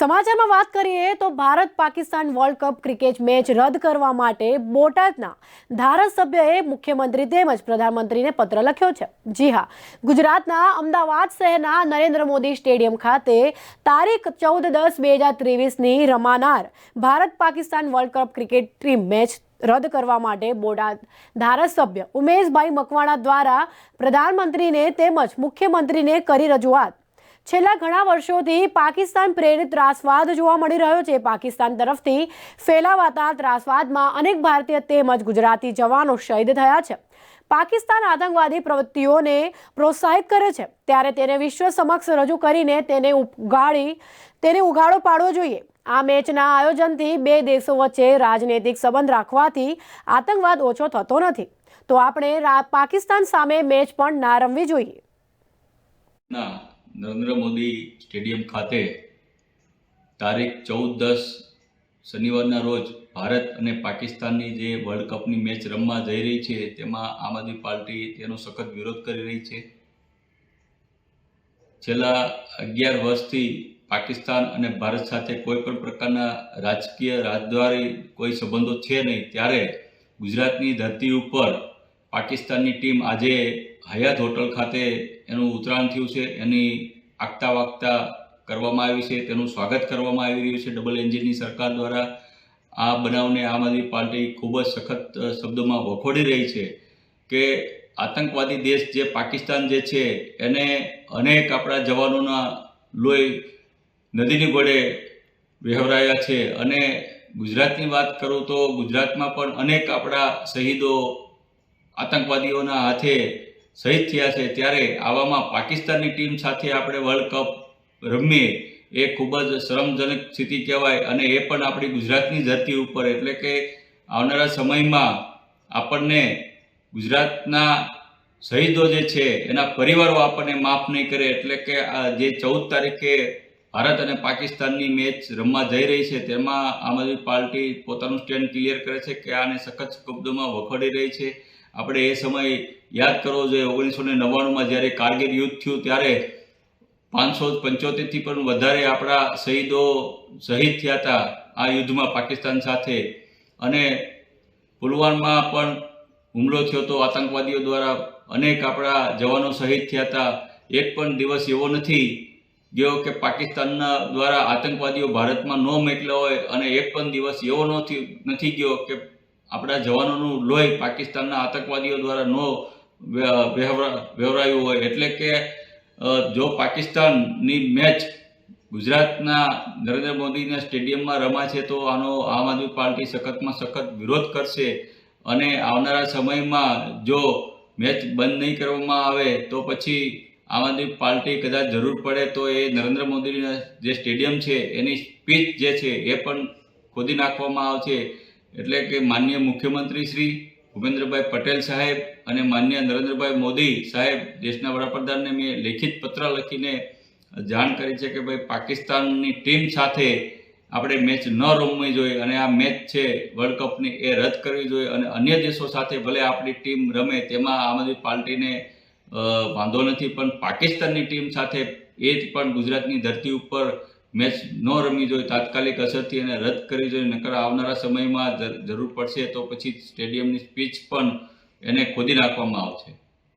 સમાચારમાં વાત કરીએ તો Bharat Pakistan world cup cricket match રદ કરવા માટે બોટાદના ધારાસભ્યએ મુખ્યમંત્રી તેમજ પ્રધાનમંત્રીને પત્ર લખ્યો છે. જી હા, ગુજરાતના અમદાવાદ શહેરના નરેન્દ્ર મોદી સ્ટેડિયમ ખાતે તારીખ ચૌદ દસ બે હજાર ત્રેવીસની રમાનાર Bharat Pakistan world cup cricket team match રદ કરવા માટે બોટાદ ધારાસભ્ય ઉમેશભાઈ મકવાણા દ્વારા પ્રધાનમંત્રીને તેમજ મુખ્યમંત્રીને કરી રજૂઆત. છેલ્લા ઘણા વર્ષોથી પાકિસ્તાન પ્રેરિત ત્રાસવાદ જોવા મળી રહ્યો છે. પાકિસ્તાન તરફથી ફેલાવાતા ત્રાસવાદમાં અનેક ભારતીય તેમજ ગુજરાતી જવાનો શહીદ થયા છે. પાકિસ્તાન આતંકવાદી પ્રવૃત્તિઓને પ્રોત્સાહિત કરે છે. ત્યારે તેને વિશ્વ સમક્ષ રજૂ કરીને તેને ઉગાડી, તેને ઉગાડો પાડવો જોઈએ. આ મેચના આયોજનથી બે દેશો વચ્ચે રાજનૈતિક સંબંધ રાખવાથી આતંકવાદ ઓછો થતો નથી. તો આપણે પાકિસ્તાન સામે મેચ પણ ના રમવી જોઈએ. નરેન્દ્ર મોદી સ્ટેડિયમ ખાતે તારીખ ચૌદ દસ શનિવારના રોજ ભારત અને પાકિસ્તાનની જે વર્લ્ડ કપની મેચ રમવા જઈ રહી છે, તેમાં આમ આદમી પાર્ટી તેનો સખત વિરોધ કરી રહી છે. છેલ્લા અગિયાર વર્ષથી પાકિસ્તાન અને ભારત સાથે કોઈ પણ પ્રકારના રાજકીય રાજદ્વારી કોઈ સંબંધો છે નહીં. ત્યારે ગુજરાતની ધરતી ઉપર પાકિસ્તાનની ટીમ આજે હયાત હોટલ ખાતે એનું ઉતરાણ થયું છે. એની આગતા વાગતા કરવામાં આવી છે. તેનું સ્વાગત કરવામાં આવી રહ્યું છે. ડબલ એન્જિનની સરકાર દ્વારા આ બનાવને આમ આદમી પાર્ટી ખૂબ જ સખત શબ્દોમાં વખોડી રહી છે કે આતંકવાદી દેશ જે પાકિસ્તાન જે છે, એને અનેક આપણા જવાનોના લોહી નદીની ગોળે વહેવરાયા છે. અને ગુજરાતની વાત કરું તો ગુજરાતમાં પણ અનેક આપણા શહીદો આતંકવાદીઓના હાથે શહીદ થયા છે. ત્યારે આવામાં પાકિસ્તાનની ટીમ સાથે આપણે વર્લ્ડ કપ રમીએ, એ ખૂબ જ શરમજનક સ્થિતિ કહેવાય અને એ પણ આપણી ગુજરાતની ધરતી ઉપર. એટલે કે આવનારા સમયમાં આપણને ગુજરાતના શહીદો જે છે, એના પરિવારો આપણને માફ નહીં કરે. એટલે કે આ જે ચૌદ તારીખે ભારત અને પાકિસ્તાનની મેચ રમવા જઈ રહી છે, તેમાં આમ આદમી પાર્ટી પોતાનું સ્ટેન્ડ ક્લિયર કરે છે કે આને સખત શબ્દોમાં વખોડી રહી છે. આપણે એ સમય યાદ કરવો જોઈએ. ઓગણીસો ને નવ્વાણુંમાં જ્યારે કારગિલ યુદ્ધ થયું ત્યારે પાંચસો પંચોતેરથી પણ વધારે આપણા શહીદો શહીદ થયા હતા આ યુદ્ધમાં પાકિસ્તાન સાથે. અને પુલવામામાં પણ હુમલો થયો હતો આતંકવાદીઓ દ્વારા અનેક આપણા જવાનો શહીદ થયા હતા. એક પણ દિવસ એવો નથી ગયો કે પાકિસ્તાનના દ્વારા આતંકવાદીઓ ભારતમાં ન મોકલ્યા હોય અને એક પણ દિવસ એવો નથી ગયો કે આપણા જવાનોનું લોહી પાકિસ્તાનના આતંકવાદીઓ દ્વારા નો વ્યવરાયું હોય એટલે કે જો પાકિસ્તાનની મેચ ગુજરાતના નરેન્દ્ર મોદીના સ્ટેડિયમમાં રમાશે તો આનો આમ આદમી પાર્ટી સખતમાં સખત વિરોધ કરશે અને આવનારા સમયમાં જો મેચ બંધ નહીં કરવામાં આવે તો પછી આમ આદમી પાર્ટી કદાચ જરૂર પડે તો એ નરેન્દ્ર મોદીના જે સ્ટેડિયમ છે એની સ્પીચ જે છે એ પણ ખોદી નાખવામાં આવશે. એટલે કે માનનીય મુખ્યમંત્રી શ્રી ભૂપેન્દ્રભાઈ પટેલ સાહેબ અને માન્ય નરેન્દ્રભાઈ મોદી સાહેબ, દેશના વડાપ્રધાનને મેં લેખિત પત્ર લખીને જાણ કરી છે કે ભાઈ પાકિસ્તાનની ટીમ સાથે આપણે મેચ ન રમવી જોઈએ અને આ મેચ છે વર્લ્ડ કપની, એ રદ કરવી જોઈએ અને અન્ય દેશો સાથે ભલે આપણી ટીમ રમે તેમાં આમ આદમી પાર્ટીને વાંધો નથી, પણ પાકિસ્તાનની ટીમ સાથે એ જ પણ ગુજરાતની ધરતી ઉપર મેચ ન રમવી જોઈએ, તાત્કાલિક અસરથી એને રદ કરવી જોઈએ, નકર આવનારા સમયમાં જરૂર પડશે તો પછી સ્ટેડિયમની સ્પીચ પણ એને ખોદી નાખવામાં આવશે.